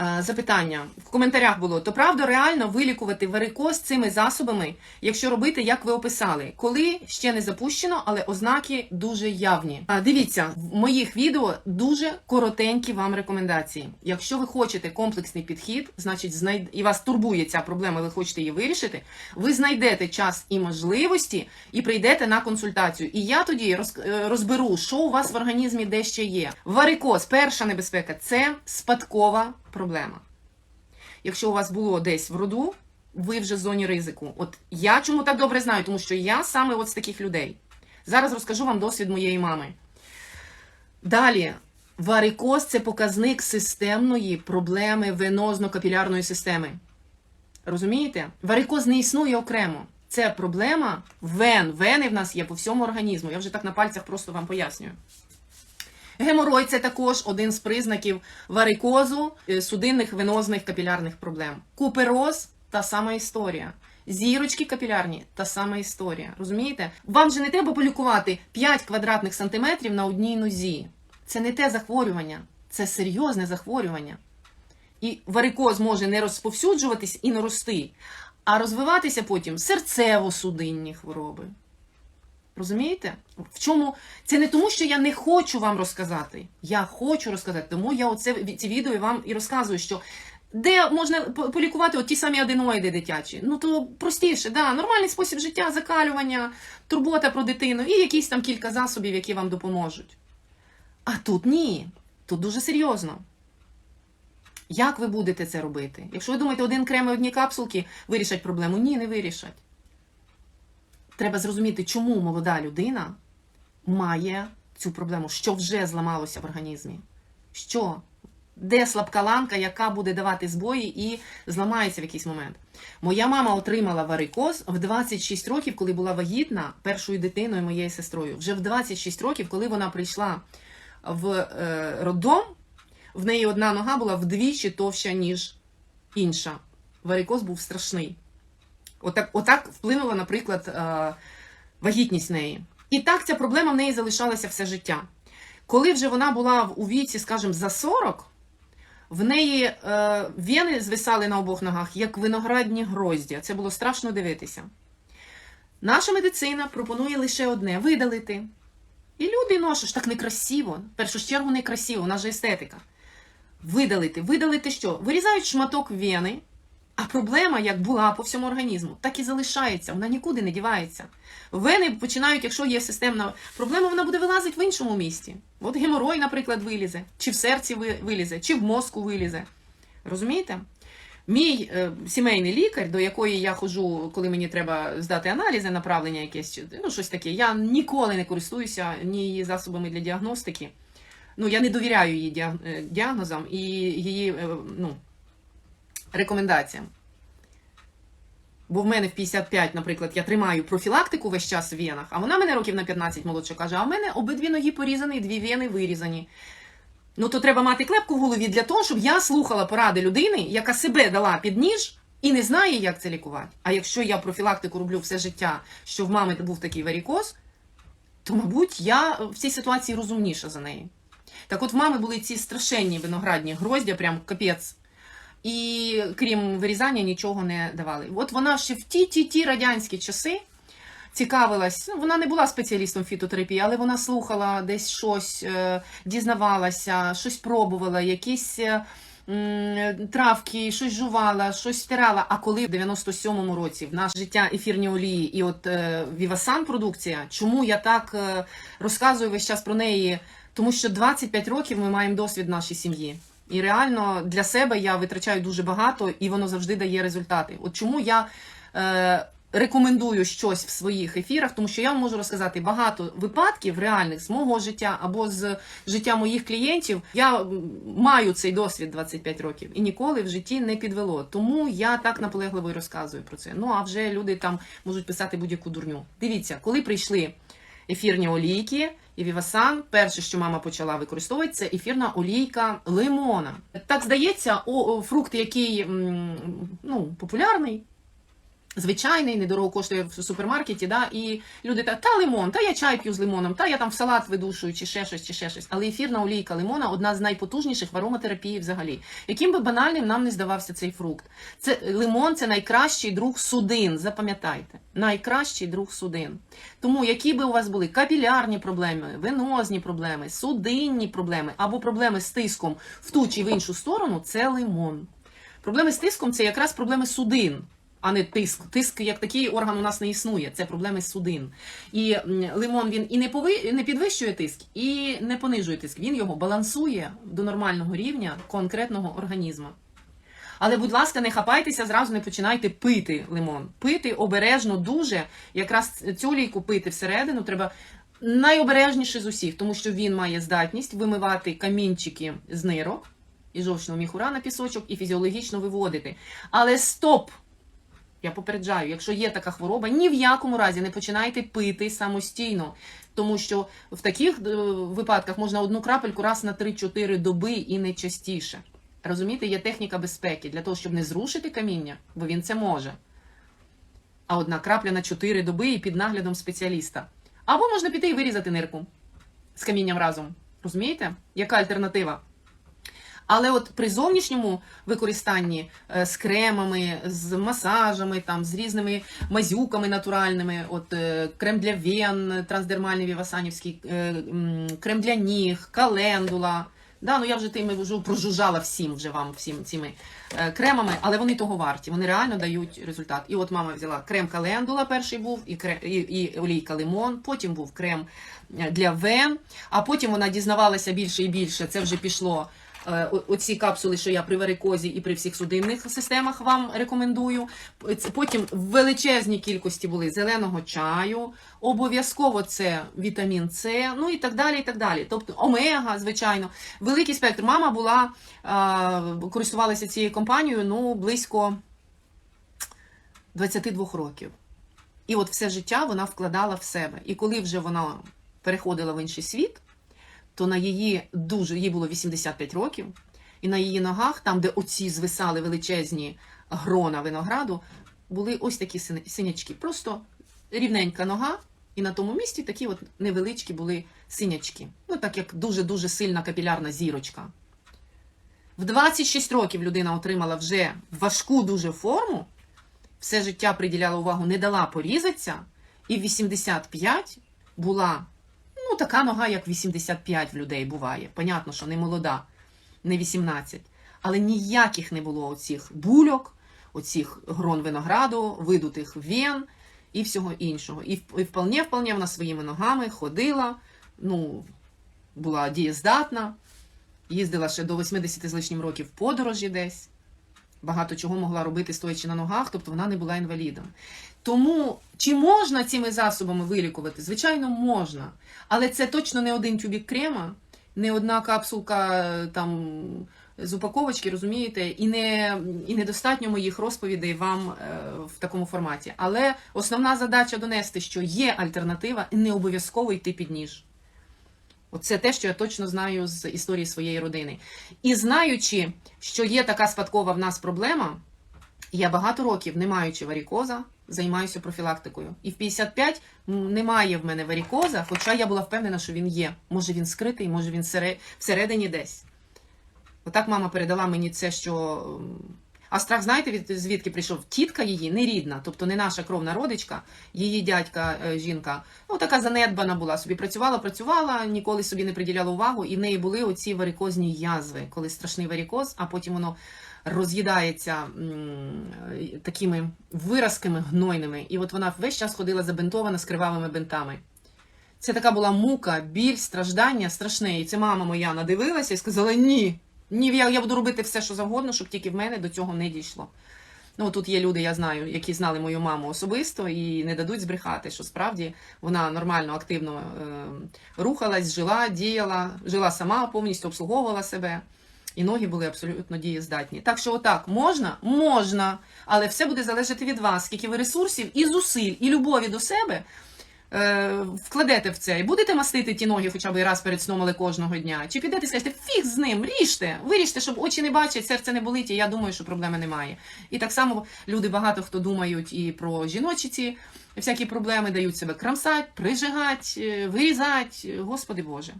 Е, Запитання в коментарях було: то правда реально вилікувати варикоз цими засобами, якщо робити, як ви описали, коли ще не запущено, але ознаки дуже явні. А дивіться, в моїх відео дуже коротенькі вам рекомендації. Якщо ви хочете комплексний підхід, значить знайд... і вас турбує ця проблема, ви хочете її вирішити, ви знайдете час і можливості і прийдете на консультацію. І я тоді роз... е, розберу, що у вас в організмі де ще є. Варикоз, перша небезпека це спадкова проблема. Якщо у вас було десь в роду, ви вже в зоні ризику. От я чому так добре знаю, тому що я саме от з таких людей. Зараз розкажу вам досвід моєї мами. Далі, варикоз це показник системної проблеми венозно-капілярної системи. Розумієте? Варикоз не існує окремо. Це проблема вен. Вени в нас є по всьому організму. Я вже так на пальцях просто вам пояснюю. Геморой це також один з признаків варикозу, е, судинних венозних капілярних проблем. Купероз та сама історія. Зірочки капілярні та сама історія. Розумієте? Вам же не треба полікувати 5 квадратних сантиметрів на одній нозі. Це не те захворювання, це серйозне захворювання. І варикоз може не розповсюджуватись і не рости, а розвиватися потім серцево-судинні хвороби. Розумієте? В чому це не тому, що я не хочу вам розказати. Я хочу розказати, тому я оце ці відео вам і розказую, що де можна полікувати от ті самі аденоїди дитячі. Ну то простіше, да, нормальний спосіб життя, закалювання, турбота про дитину і якісь там кілька засобів, які вам допоможуть. А тут ні. Тут дуже серйозно. Як ви будете це робити? Якщо ви думаєте, один крем і одні капсулки вирішать проблему, ні, не вирішать. Треба зрозуміти, чому молода людина має цю проблему, що вже зламалося в організмі. Що? Де слабка ланка, яка буде давати збої і зламається в якийсь момент. Моя мама отримала варикоз в 26 років, коли була вагітна першою дитиною моєю сестрою. Вже в 26 років, коли вона прийшла в е, роддом, в неї одна нога була вдвічі товща, ніж інша. Варикоз був страшний. Отак, отак вплинула, наприклад, е, вагітність неї. І так ця проблема в неї залишалася все життя. Коли вже вона була у віці, скажімо, за 40, в неї е, вени звисали на обох ногах, як виноградні гроздя. Це було страшно дивитися. Наша медицина пропонує лише одне видалити. І люди, ну що ж так некрасиво. В першу чергу некрасиво, у нас же естетика. Видалити. Видалити що? Вирізають шматок вени, а проблема, як була по всьому організму, так і залишається, вона нікуди не дівається. Вени починають, якщо є системна проблема, вона буде вилазити в іншому місці. От геморой, наприклад, вилізе, чи в серці вилізе, чи в мозку вилізе. Розумієте? Мій е, сімейний лікар, до якої я ходжу, коли мені треба здати аналізи, направлення якесь, ну щось таке, я ніколи не користуюся ні її засобами для діагностики. Ну, я не довіряю її е, діагнозам і її е, ну, рекомендаціям. Бо в мене в 55, наприклад, я тримаю профілактику весь час в венах, а вона мене років на 15 молодша каже, а в мене обидві ноги порізані, дві вени вирізані. Ну то треба мати клепку в голові для того, щоб я слухала поради людини, яка себе дала під ніж і не знає, як це лікувати. А якщо я профілактику роблю все життя, що в мами був такий варікоз, то, мабуть, я в цій ситуації розумніша за неї. Так от в мами були ці страшенні виноградні гроздя, прям капець. І крім вирізання, нічого не давали. От вона ще в ті ті ті радянські часи цікавилась. Ну, вона не була спеціалістом фітотерапії, але вона слухала десь щось, е, дізнавалася, щось пробувала, якісь е, травки, щось жувала, щось стирала. А коли в 97-му році в наше життя ефірні олії і от е, Вівасан продукція, чому я так е, розказую весь час про неї? Тому що 25 років ми маємо досвід нашій сім'ї. І реально для себе я витрачаю дуже багато, і воно завжди дає результати. От чому я е, рекомендую щось в своїх ефірах, тому що я вам можу розказати багато випадків реальних з мого життя або з життя моїх клієнтів. Я маю цей досвід 25 років і ніколи в житті не підвело. Тому я так наполегливо і розказую про це. Ну а вже люди там можуть писати будь-яку дурню. Дивіться, коли прийшли ефірні олійки і Вівасан, перше, що мама почала використовувати, це ефірна олійка лимона. Так здається, о, фрукт, який ну, популярний, звичайний, недорого коштує в супермаркеті, да, і люди та, та лимон, та я чай п'ю з лимоном, та я там в салат видушую, чи ще щось, чи ще щось. Але ефірна олійка лимона одна з найпотужніших в ароматерапії взагалі. Яким би банальним нам не здавався цей фрукт. Це лимон це найкращий друг судин. Запам'ятайте, найкращий друг судин. Тому які би у вас були капілярні проблеми, венозні проблеми, судинні проблеми або проблеми з тиском в ту чи в іншу сторону, це лимон. Проблеми з тиском це якраз проблеми судин, а не тиск. Тиск як такий орган у нас не існує. Це проблеми судин. І лимон він і не пови... не підвищує тиск, і не понижує тиск. Він його балансує до нормального рівня конкретного організму. Але, будь ласка, не хапайтеся, зразу не починайте пити лимон. Пити обережно дуже. Якраз цю лійку пити всередину треба найобережніше з усіх, тому що він має здатність вимивати камінчики з нирок і жовчного міхура на пісочок і фізіологічно виводити. Але стоп! Я попереджаю, якщо є така хвороба, ні в якому разі не починайте пити самостійно, тому що в таких е, випадках можна одну крапельку раз на 3-4 доби і не частіше. Розумієте, є техніка безпеки для того, щоб не зрушити каміння, бо він це може. А одна крапля на 4 доби і під наглядом спеціаліста. Або можна піти і вирізати нирку з камінням разом. Розумієте? Яка альтернатива? Але от при зовнішньому використанні е, з кремами, з масажами, там, з різними мазюками натуральними, от е, крем для вен, трансдермальний вівасанівський, е, крем для ніг, календула. Да, ну я вже тими вже прожужжала всім вже вам всім цими е, кремами, але вони того варті. Вони реально дають результат. І от мама взяла крем календула, перший був, і, крем, і, і олійка лимон, потім був крем для вен, а потім вона дізнавалася більше і більше. Це вже пішло. Е, Оці капсули, що я при варикозі і при всіх судинних системах вам рекомендую. Потім в величезній кількості були зеленого чаю, обов'язково це вітамін С, ну і так далі. і так далі. Тобто омега, звичайно, великий спектр. Мама була е, користувалася цією компанією ну близько 22 років. І от все життя вона вкладала в себе. І коли вже вона переходила в інший світ, то на її дуже їй було 85 років, і на її ногах, там, де оці звисали величезні грона винограду, були ось такі синячки. Просто рівненька нога, і на тому місці такі от невеличкі були синячки. Ну, так як дуже-дуже сильна капілярна зірочка. В 26 років людина отримала вже важку дуже форму, все життя приділяла увагу, не дала порізатися, і в 85 була ну, така нога, як 85 в людей буває. Понятно, що не молода, не 18. Але ніяких не було оцих бульок, оцих грон винограду, видутих вен і всього іншого. І, і вполне, вполне вона своїми ногами ходила, ну, була дієздатна, їздила ще до 80 з лишнім років в подорожі десь. Багато чого могла робити стоячи на ногах, тобто вона не була інвалідом. Тому чи можна цими засобами вилікувати? Звичайно, можна. Але це точно не один тюбік крема, не одна капсулка е, там з упаковочки, розумієте, і не і недостатньо моїх розповідей вам е, в такому форматі. Але основна задача донести, що є альтернатива, і не обов'язково йти під ніж. Оце те, що я точно знаю з історії своєї родини. І знаючи, що є така спадкова в нас проблема, я багато років, не маючи варікоза, займаюся профілактикою. І в 55 немає в мене варікоза, хоча я була впевнена, що він є. Може він скритий, може він всередині десь. Отак мама передала мені це, що. А страх, знаєте, від звідки прийшов? Тітка її не рідна, тобто не наша кровна родичка, її дядька, е, жінка, ну така занедбана була собі. Працювала, працювала, ніколи собі не приділяла увагу, і в неї були оці варикозні язви, коли страшний варикоз, а потім воно роз'їдається такими виразками гнойними. І от вона весь час ходила забинтована з кривавими бинтами. Це така була мука, біль, страждання страшне. І це мама моя надивилася і сказала: ні, ні, я, я буду робити все, що завгодно, щоб тільки в мене до цього не дійшло. Ну, тут є люди, я знаю, які знали мою маму особисто і не дадуть збрехати, що справді вона нормально, активно е, рухалась, жила, діяла, жила сама, повністю обслуговувала себе. І ноги були абсолютно дієздатні. Так що, отак, можна? Можна. Але все буде залежати від вас, скільки ви ресурсів і зусиль, і любові до себе е, вкладете в це і будете мастити ті ноги хоча б раз перед сном, але кожного дня? Чи підете і скажете, фіг з ним, ріжте, виріжте, щоб очі не бачать, серце не болить, і я думаю, що проблеми немає. І так само люди багато хто думають і про жіночі ці всякі проблеми, дають себе крамсать, прижигать, е, вирізать. Господи Боже.